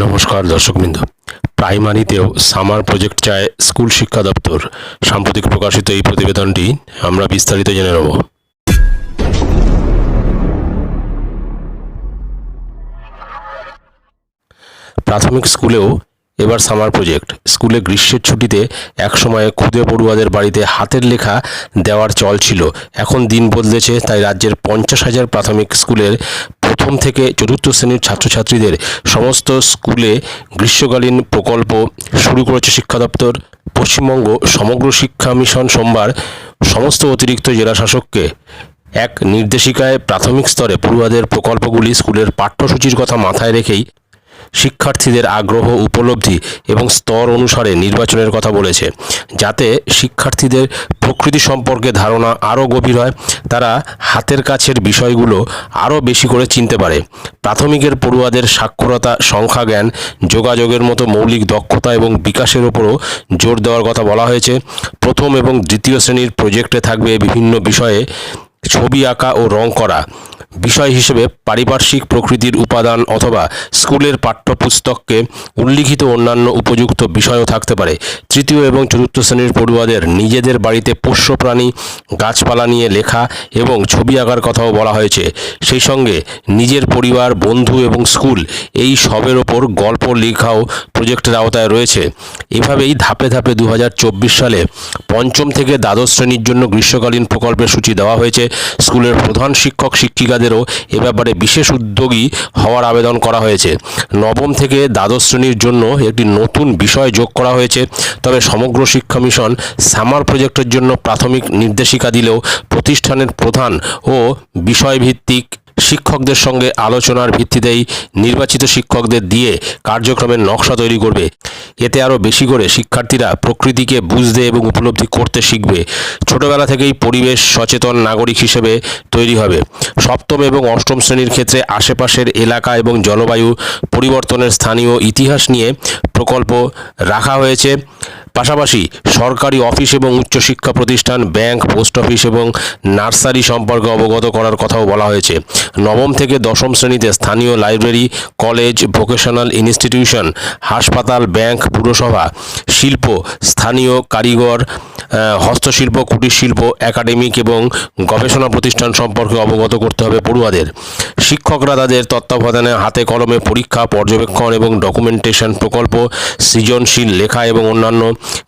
নমস্কার দর্শকবৃন্দ। প্রাইমারিতেও সামার প্রজেক্ট চায় স্কুল শিক্ষা দপ্তর। সাম্প্রতিক প্রকাশিত এই প্রতিবেদনটি আমরা বিস্তারিত জেনে নেব। প্রাথমিক স্কুলেও এবার সামার প্রজেক্ট স্কুলে গ্রীষ্মের ছুটিতে একসময়ে ক্ষুদে পড়ুয়াদের বাড়িতে হাতের লেখা দেওয়ার চল ছিল। এখন দিন বদলেছে, তাই রাজ্যের পঞ্চাশ হাজার প্রাথমিক স্কুলের প্রথম থেকে চতুর্থ শ্রেণির ছাত্রছাত্রীদের সমস্ত স্কুলে গ্রীষ্মকালীন প্রকল্প শুরু করেছে শিক্ষা দপ্তর। পশ্চিমবঙ্গ সমগ্র শিক্ষা মিশন সোমবার সমস্ত অতিরিক্ত জেলা শাসককে এক নির্দেশিকায় প্রাথমিক স্তরে পড়ুয়াদের প্রকল্পগুলি স্কুলের পাঠ্যসূচির কথা মাথায় রেখেই শিক্ষার্থীদের আগ্রহ, উপলব্ধি এবং স্তর অনুসারে নির্বাচনের কথা বলেছে। যাতে শিক্ষার্থীদের প্রকৃতি সম্পর্কে ধারণা আরও গভীর হয়, তারা হাতের কাছের বিষয়গুলো আরও বেশি করে চিনতে পারে। প্রাথমিকের পড়ুয়াদের সাক্ষরতা সংখ্যা জ্ঞান যোগাযোগের মতো মৌলিক দক্ষতা এবং বিকাশের ওপরও জোর দেওয়ার কথা বলা হয়েছে। প্রথম এবং দ্বিতীয় শ্রেণির প্রজেক্টে থাকবে বিভিন্ন বিষয়ে ছবি আঁকা ও রং করা, বিষয় হিসেবে পারিপার্শ্বিক প্রকৃতির উপাদান অথবা স্কুলের পাঠ্যপুস্তককে উল্লিখিত অন্যান্য উপযুক্ত বিষয়ও থাকতে পারে। তৃতীয় এবং চতুর্থ শ্রেণির পড়ুয়াদের নিজেদের বাড়িতে পোষ্য প্রাণী গাছপালা নিয়ে লেখা এবং ছবি আঁকার কথাও বলা হয়েছে। সেই সঙ্গে নিজের পরিবার, বন্ধু এবং স্কুল এই সবের ওপর গল্প লেখাও প্রজেক্টের আওতায় রয়েছে। এভাবেই ধাপে ধাপে দু হাজার চব্বিশ সালে পঞ্চম থেকে দ্বাদশ শ্রেণির জন্য গ্রীষ্মকালীন প্রকল্পের সূচি দেওয়া হয়েছে। স্কুলের প্রধান শিক্ষক শিক্ষিকাদেরও এ ব্যাপারে বিশেষ উদ্যোগী হওয়ার আবেদন করা হয়েছে। নবম থেকে দ্বাদশ শ্রেণির জন্য একটি নতুন বিষয় যোগ করা হয়েছে। তবে সমগ্র শিক্ষা মিশন সামার প্রজেক্টের জন্য প্রাথমিক নির্দেশিকা দিলেও প্রতিষ্ঠানের প্রধান ও বিষয়ভিত্তিক শিক্ষকদের সঙ্গে আলোচনার ভিত্তিতেই নির্বাচিত শিক্ষকদের দিয়ে কার্যক্রমের নকশা তৈরি করবে। এতে আরও বেশি করে শিক্ষার্থীরা প্রকৃতিকে বুঝতে এবং উপলব্ধি করতে শিখবে। ছোটবেলা থেকেই পরিবেশ সচেতন নাগরিক হিসেবে তৈরি হবে। সপ্তম এবং অষ্টম শ্রেণির ক্ষেত্রে আশেপাশের এলাকা এবং জলবায়ু পরিবর্তনের স্থানীয় ইতিহাস নিয়ে প্রকল্প রাখা হয়েছে। পাশাপাশি সরকারি অফিস এবং উচ্চশিক্ষা প্রতিষ্ঠান, ব্যাংক, পোস্ট অফিস এবং নার্সারি সম্পর্কে অবগত করার কথাও বলা হয়েছে। নবম থেকে দশম শ্রেণীতে স্থানীয় লাইব্রেরি, কলেজ, ভোকেশনাল ইনস্টিটিউশন, হাসপাতাল, ব্যাংক, পুরসভা, শিল্প, স্থানীয় কারিগর হস্তশিল্প, কুটিরশিল্প একাডেমিক এবং গবেষণা প্রতিষ্ঠান সম্পর্কে অবগত করতে হবে পড়ুয়াদের। শিক্ষকরা তাদের তত্ত্বাবধানে হাতে কলমে পরীক্ষা, পর্যবেক্ষণ এবং ডকুমেন্টেশন প্রকল্প, সৃজনশীল লেখা এবং অন্যান্য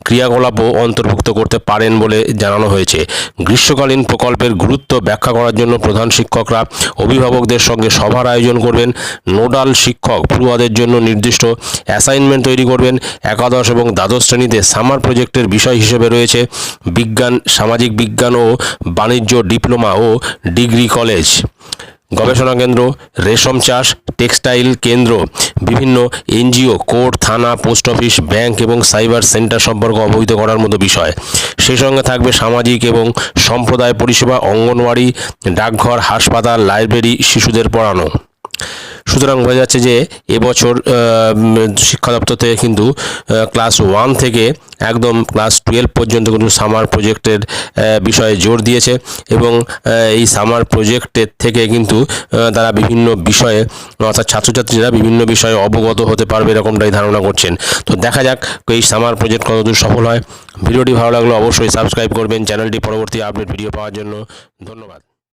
ক্রিয়াকলাপও অন্তর্ভুক্ত করতে পারেন বলে জানানো হয়েছে। গ্রীষ্মকালীন প্রকল্পের গুরুত্ব ব্যাখ্যা করার জন্য প্রধান শিক্ষকরা অভিভাবকদের সঙ্গে সভার আয়োজন করবেন। নোডাল শিক্ষক পড়ুয়াদের জন্য নির্দিষ্ট অ্যাসাইনমেন্ট তৈরি করবেন। একাদশ এবং দ্বাদশ শ্রেণীতে সামার প্রজেক্টের বিষয় হিসেবে রয়েছে বিজ্ঞান, সামাজিক বিজ্ঞান ও বাণিজ্য, ডিপ্লোমা ও ডিগ্রি কলেজ। গবেষণা কেন্দ্র, রেশম চাষ, টেক্সটাইল কেন্দ্র, বিভিন্ন এনজিও, কোর্ট, থানা, পোস্ট অফিস, ব্যাংক এবং সাইবার সেন্টার সম্পর্কে অবহিত করার মতো বিষয়। সেই সঙ্গে থাকবে সামাজিক এবং সম্প্রদায় পরিষেবা, অঙ্গনওয়াড়ি, ডাকঘর, হাসপাতাল, লাইব্রেরি, শিশুদের পড়ানো। সুতরাং বোঝা যাচ্ছে যে এবছর শিক্ষা দপ্তর থেকে কিন্তু ক্লাস ওয়ান থেকে একদম ক্লাস টুয়েলভ পর্যন্ত কিন্তু সামার প্রজেক্টের বিষয়ে জোর দিয়েছে এবং এই সামার প্রজেক্টের থেকে কিন্তু তারা বিভিন্ন বিষয়ে, অর্থাৎ ছাত্রছাত্রীরা বিভিন্ন বিষয়ে অবগত হতে পারবে এরকমটাই ধারণা করছেন। তো দেখা যাক এই সামার প্রজেক্ট কতদূর সফল হয়। ভিডিওটি ভালো লাগলে অবশ্যই সাবস্ক্রাইব করবেন। চ্যানেলটি পরবর্তী আপডেট ভিডিও পাওয়ার জন্য ধন্যবাদ।